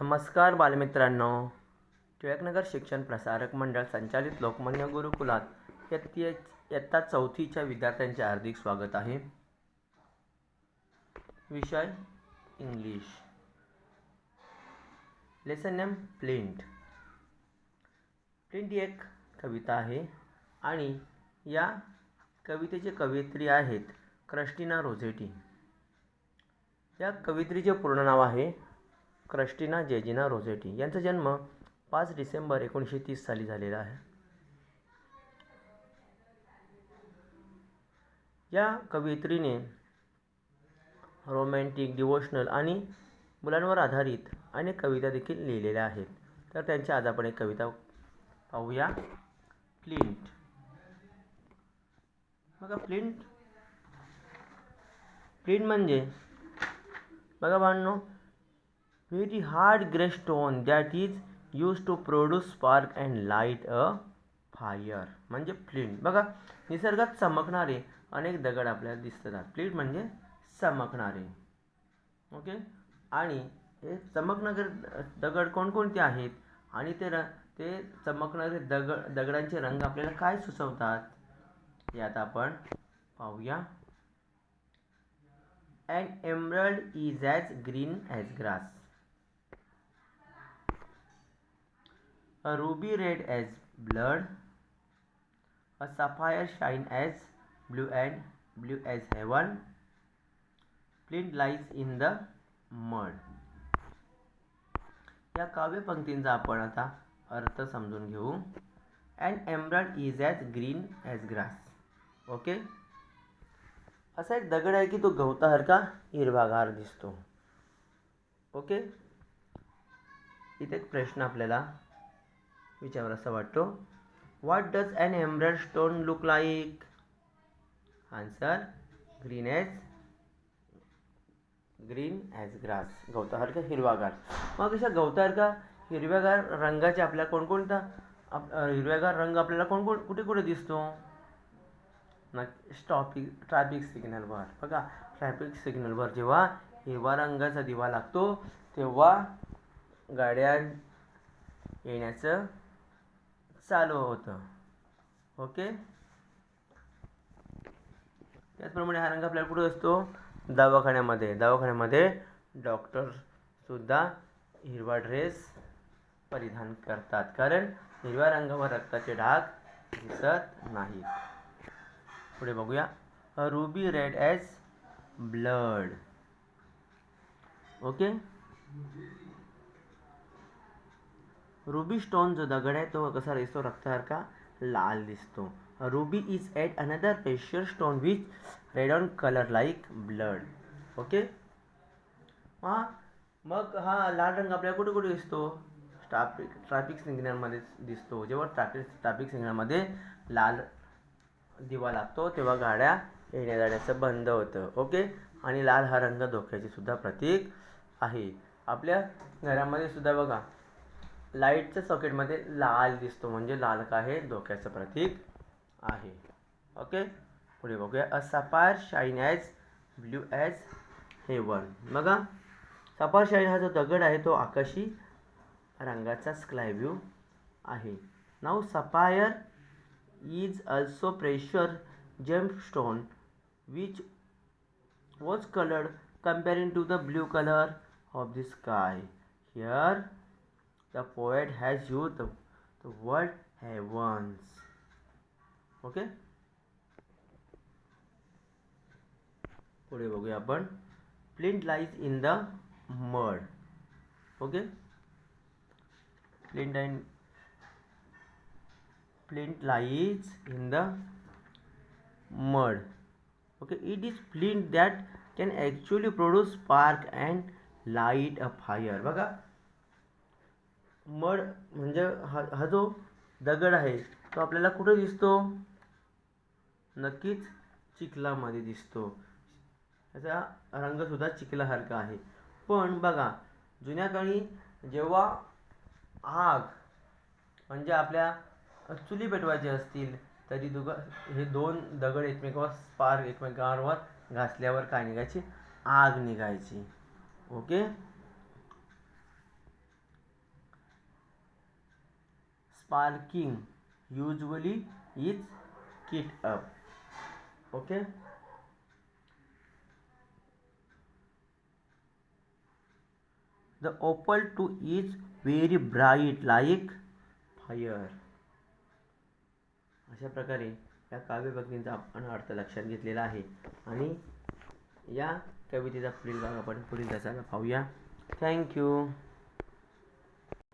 नमस्कार बालमित्रांनो. टिळकनगर शिक्षण प्रसारक मंडळ संचालित लोकमान्य गुरुकुलात इयत्ते इयत्ता चौथीच्या विद्यार्थ्यांचे हार्दिक स्वागत आहे. विषय English. Lesson name flint. Flint ही एक कविता आहे आणि या कवितेचे कवयित्री आहेत क्रस्टिना रोझेटी. या कवयित्रीचे पूर्ण नाव आहे क्रिस्टिना जेजिना रोझेटी यांचा जन्म पाच डिसेंबर एकोणीसशे तीस साली झालेला आहे. या कवयित्रीने रोमॅन्टिक डिवोशनल आणि मुलांवर आधारित अनेक कविता देखील लिहिलेल्या आहेत. तर त्यांची आज आपण एक कविता पाहूया. प्लिंट. बघा प्लिंट. प्लिंट म्हणजे बघा बाळांनो very hard grey stone that is use to produce spark and light a fire म्हणजे फ्लिंट बघा निसर्गात चमकणारे अनेक दगड आपल्याला दिसतात. फ्लिंट म्हणजे चमकणारे. ओके आणि हे चमकणारे दगड कोणकोणते आहेत? आणि ते र ते चमकणारे दगड दगडांचे रंग आपल्याला काय सुचवतात? हे आता आपण पाहूया. And emerald is as green as grass a ruby red as blood, a sapphire shine as blue and blue as heaven, flint lies in the mud. या काव्यपंक्तींचा आपण आता अर्थ समजून घेऊ. And emerald is as green as grass okay असा एक दगड आहे की तो गवतासारखा हिरवागार दिसतो. ओके इथे एक प्रश्न आपल्याला विचार असा वाटतो. What does an emerald stone look like answer green as green as grass गवतासारखा हिरवागार? मग अशा गवतासारखा हिरव्यागार रंगाचे आपल्या कोणकोणता आप हिरव्यागार रंग आपल्याला कोणकोण कुठे कुठे दिसतो? ना स्टॉपिक ट्रॅफिक सिग्नलवर बघा ट्रॅफिक सिग्नलवर जेव्हा हिरवा रंगाचा दिवा लागतो तेव्हा गाड्या येण्याचं चालू होतं. ओके त्याचप्रमाणे हा रंग आपल्याला कुठं असतो? दवाखान्यामध्ये. दवाखान्यामध्ये डॉक्टरसुद्धा हिरवा ड्रेस परिधान करतात. कारण हिरव्या रंगावर रक्ताचे डाग दिसत नाहीत पुढे बघूया. Ruby red as blood okay ruby stone जो दगड आहे तो कसा दिसतो? रक्तासारखा लाल दिसतो. Ruby is at another precious stone which red on colour like blood okay हा? मग हा लाल रंग आपल्याला कुठे कुठे दिसतो? ट्राफिक ट्रॅफिक सिग्नलमध्ये दिसतो. जेव्हा ट्रॅफिक ट्रॅफिक सिग्नलमध्ये लाल दिवा लागतो तेव्हा गाड्या येण्या जाण्याचं बंद होतं. ओके आणि लाल हा रंग धोक्याचे सुद्धा प्रतीक आहे. आपल्या घरामध्ये सुद्धा बघा. लाईटच्या सॉकेटमध्ये लाल दिसतो म्हणजे लाल काय आहे धोक्याचं प्रतीक आहे. ओके? पुढे बघूया. A sapphire shine as blue as heaven बघा सफार शाईन हा जो दगड आहे तो आकाशी रंगाचा स्क्लायव्ह्यू आहे. नाव sapphire is also precious gemstone which was coloured comparing to the blue colour of the sky here the poet has used the, the word heavens. Okay? पुढे बघूया आपण flint lies in the mud okay flint and flint lies in the mud okay it is flint that can actually produce spark and light a fire बघा mud म्हणजे हा हा जो दगड आहे तो आपल्याला कुठे दिसतो? नक्कीच चिखलामध्ये दिसतो. त्याचा रंगसुद्धा चिखलासारखा आहे. पण बघा जुन्या काळी जेव्हा आग म्हणजे आपल्या चुली पेटवायची असतील तरी दुग हे दोन दगड एकमेकावर स्पार्क एकमेकांवर घासल्यावर काय निघायची? आग निघायची. Okay? Sparking usually is lit up. Okay? The opal too is very bright like fire. अशा प्रकारे या काव्यभक्तींचा आपण अर्थ लक्षात घेतलेला आहे. आणि या कवितेचा पुढील भाग आपण पुढील तासाला पाहूया. थँक्यू